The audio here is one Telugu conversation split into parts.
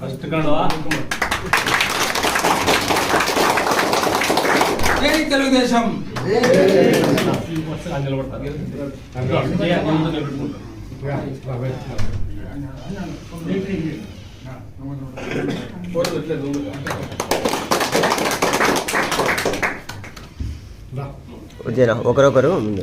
ఫస్ట్ కండవా జై తెలుగుదేశం. ఒకరొకరు ముందు.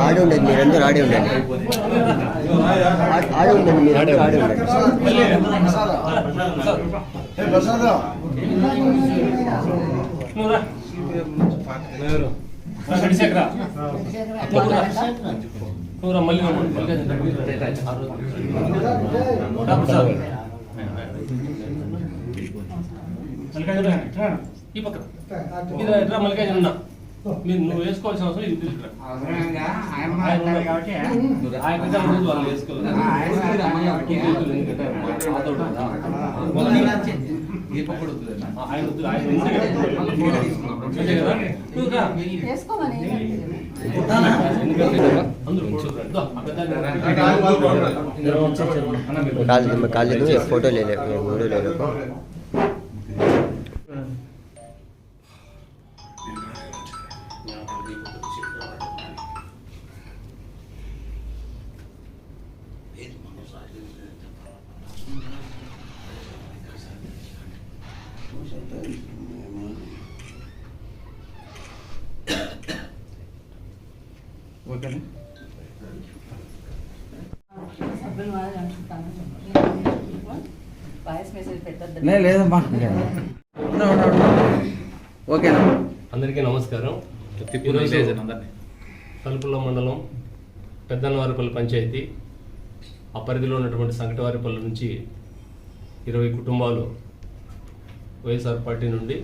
ఆడి ఉండేది మీరందరూ ఆడి ఉండండి ఆడి ఉండండి మీరందరూ ఆడి ఉండండి నువ్వురా మళ్ళీ ఈ పక్కన ఇది ఎట్లా మల్లికాయ ఉన్నా మీరు నువ్వు వేసుకోవాల్సిన అవసరం ఇది ఆయన నిజాం రోజు వాళ్ళు ఓకేనా? లేదమ్మా. ఓకేనా? అందరికీ నమస్కారం. తలుపుల మండలం పెద్దన్నవారిపల్లి పంచాయతీ ఆ పరిధిలో ఉన్నటువంటి సంకటవారిపల్లి నుంచి ఇరవై కుటుంబాలు వైఎస్ఆర్ పార్టీ నుండి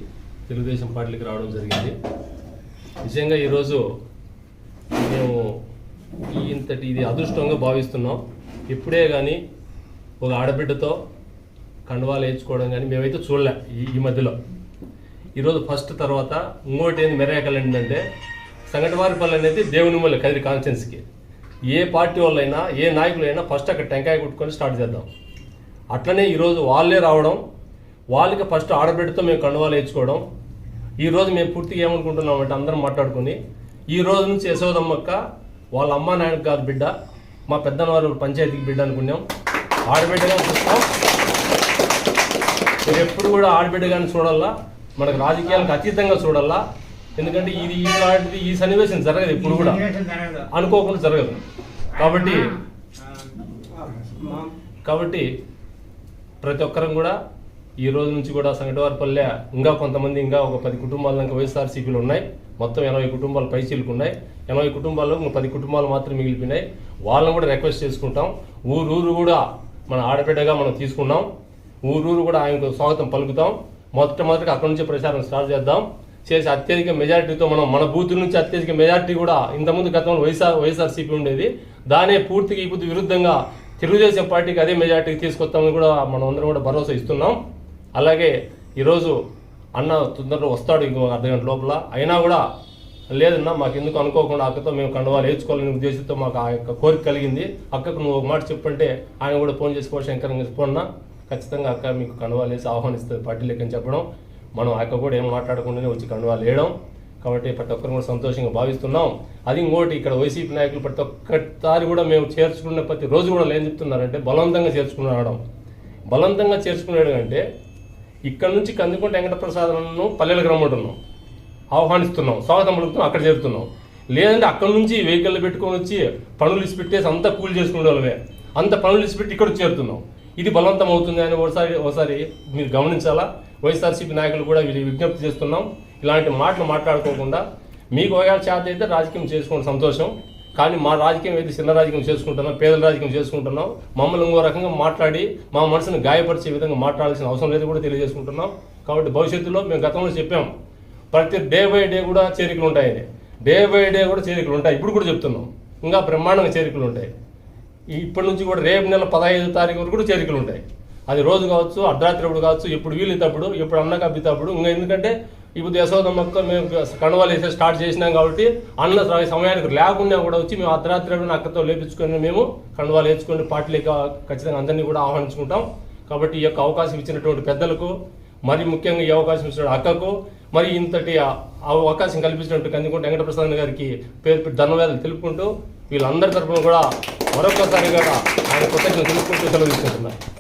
తెలుగుదేశం పార్టీకి రావడం జరిగింది. నిజంగా ఈరోజు మేము ఈ ఇంతటి ఇది అదృష్టంగా భావిస్తున్నాం. ఇప్పుడే కానీ ఒక ఆడబిడ్డతో కండవాలు వేయించుకోవడం కానీ మేమైతే చూడలే ఈ ఈ మధ్యలో. ఈరోజు ఫస్ట్ తర్వాత ఇంకోటి ఏంది మెరాకల్ ఏంటంటే సంగటవారిపల్లి అనేది దేవుని కదిరి కాన్స్టిట్యున్సీకి ఏ పార్టీ వాళ్ళైనా ఏ నాయకులైనా ఫస్ట్ అక్కడ టెంకాయ కొట్టుకొని స్టార్ట్ చేద్దాం. అట్లనే ఈరోజు వాళ్ళే రావడం వాళ్ళకి ఫస్ట్ ఆడబిడ్డతో మేము కండువాలు వేయించుకోవడం ఈరోజు మేము పూర్తిగా ఏమనుకుంటున్నామంటే అందరం మాట్లాడుకుని ఈ రోజు నుంచి యశోదమ్మక్క వాళ్ళ అమ్మ నాయన కాదు బిడ్డ మా పెద్దనవారు పంచాయతీకి బిడ్డ అనుకున్నాం. ఆడబిడ్డగా చూస్తాం. మీరు ఎప్పుడు కూడా ఆడబిడ్డగానే చూడాలా మనకు రాజకీయాలకు అతీతంగా చూడాలా ఎందుకంటే ఇది ఇలాంటిది ఈ సన్నివేశం జరగదు ఇప్పుడు కూడా. అనుకోకుండా జరగదు. కాబట్టి కాబట్టి ప్రతి ఒక్కరం కూడా ఈ రోజు నుంచి కూడా సంగటవారిపల్లె ఇంకా కొంతమంది ఇంకా ఒక పది కుటుంబాలు దాకా వైఎస్ఆర్సీపీలు ఉన్నాయి. మొత్తం ఎనభై కుటుంబాలు పైచీలకు ఉన్నాయి ఎనభై కుటుంబాల్లో ఇంకా పది కుటుంబాలు మాత్రం మిగిలిపోయినాయి. వాళ్ళని కూడా రిక్వెస్ట్ చేసుకుంటాం. ఊరూరు కూడా మన ఆడబిడ్డగా మనం తీసుకున్నాం. ఊరూరు కూడా ఆయనకు స్వాగతం పలుకుతాం. మొట్టమొదటిగా అక్కడి నుంచి ప్రచారం స్టార్ట్ చేద్దాం. చేసి అత్యధిక మెజారిటీతో మనం మన బూత్ నుంచి అత్యధిక మెజారిటీ కూడా ఇంతకుముందు గతంలో వైఎస్ఆర్ వైఎస్ఆర్సీపీ ఉండేది. దానే పూర్తిగా ఇప్పుడు విరుద్ధంగా తెలుగుదేశం పార్టీకి అదే మెజారిటీకి తీసుకొస్తామని కూడా మనం అందరం కూడా భరోసా ఇస్తున్నాం. అలాగే ఈరోజు అన్న తొందరలో వస్తాడు ఇంకో అర్ధ గంట లోపల. అయినా కూడా లేదన్నా మాకు ఎందుకు అనుకోకుండా అక్కతో మేము కండవాలు వేయించుకోవాలనే ఉద్దేశంతో మాకు ఆ యొక్క కోరిక కలిగింది. అక్కకు నువ్వు ఒక మాట చెప్పంటే ఆయన కూడా ఫోన్ చేసుకో పోయి శంకరం ఖచ్చితంగా అక్క మీకు కండవాలు వేసి ఆహ్వానిస్తుంది పార్టీలోకి అని చెప్పడం. మనం ఆ అక్క కూడా ఏం మాట్లాడకుండానే వచ్చి కండువా లేడం కాబట్టి ప్రతి ఒక్కరు కూడా సంతోషంగా భావిస్తున్నాం. అది ఇంకోటి ఇక్కడ వైసీపీ నాయకులు ప్రతి ఒక్కసారి కూడా మేము చేర్చుకున్న ప్రతి రోజు కూడా ఏం చెప్తున్నారంటే బలవంతంగా చేర్చుకున్నాడం బలవంతంగా చేర్చుకున్నాడు అంటే ఇక్కడ నుంచి కందుకుంట వెంకటప్రసాదను పల్లెలకు రమ్మంటున్నాం. ఆహ్వానిస్తున్నాం. స్వాగతం పలుకుతున్నాం. అక్కడ చేరుతున్నాం. లేదంటే అక్కడ నుంచి వెహికల్ పెట్టుకొని వచ్చి పనులు ఇసి పెట్టేసి అంతా కూలి చేసుకునే వాళ్ళమే. అంత పనులు ఇసి పెట్టి ఇక్కడ చేరుతున్నాం. ఇది బలవంతం అవుతుంది అని ఒకసారి ఒకసారి మీరు గమనించాలా? వైఎస్ఆర్సీపీ నాయకులు కూడా వీరి విజ్ఞప్తి చేస్తున్నాం. ఇలాంటి మాటలు మాట్లాడుకోకుండా మీకు ఒకవేళ చేత అయితే రాజకీయం చేసుకోండి సంతోషం. కానీ మా రాజకీయం అయితే చిన్న రాజకీయం చేసుకుంటున్నాం పేదల రాజకీయం చేసుకుంటున్నాం మమ్మల్ని ఇంకో రకంగా మాట్లాడి మా మనసును గాయపరిచే విధంగా మాట్లాడాల్సిన అవసరం లేదు కూడా తెలియజేసుకుంటున్నాం. కాబట్టి భవిష్యత్తులో మేము గతంలో చెప్పాం ప్రతి డే బై డే కూడా చేరికలు ఉంటాయని డే బై డే కూడా చేరికలు ఉంటాయి. ఇప్పుడు కూడా చెప్తున్నాం ఇంకా బ్రహ్మాండంగా చేరికలు ఉంటాయి. ఇప్పటి నుంచి కూడా రేపు నెల పదహైదు తారీఖు వరకు కూడా చేరికలు ఉంటాయి. అది రోజు కావచ్చు అర్ధరాత్రి అప్పుడు కావచ్చు ఇప్పుడు వీలుతప్పుడు ఇప్పుడు అన్న కప్పితప్పుడు ఇంకా ఎందుకంటే ఇప్పుడు యశోదమ్మతో మేము కండువాలు వేసే స్టార్ట్ చేసినాం కాబట్టి అన్న సమయానికి లేకుండా కూడా వచ్చి మేము అర్ధరాత్రి అక్కతో లేపించుకొని మేము కణవాలు వేసుకొని పార్టీలకి ఖచ్చితంగా అందరినీ కూడా ఆహ్వానించుకుంటాం. కాబట్టి ఈ యొక్క అవకాశం ఇచ్చినటువంటి పెద్దలకు మరి ముఖ్యంగా ఈ అవకాశం ఇచ్చిన అక్కకు మరి ఇంతటి ఆ- అవకాశం కల్పించినట్టు కందికుంట వెంకటప్రసాద్ గారికి పేరు పెట్టి ధన్యవాదాలు తెలుపుకుంటూ వీళ్ళందరి తరఫున కూడా మరొకసారి కూడా ఆయన కృతజ్ఞతలు తెలుపుకుంటూ సెలవు తీసుకుంటున్నారు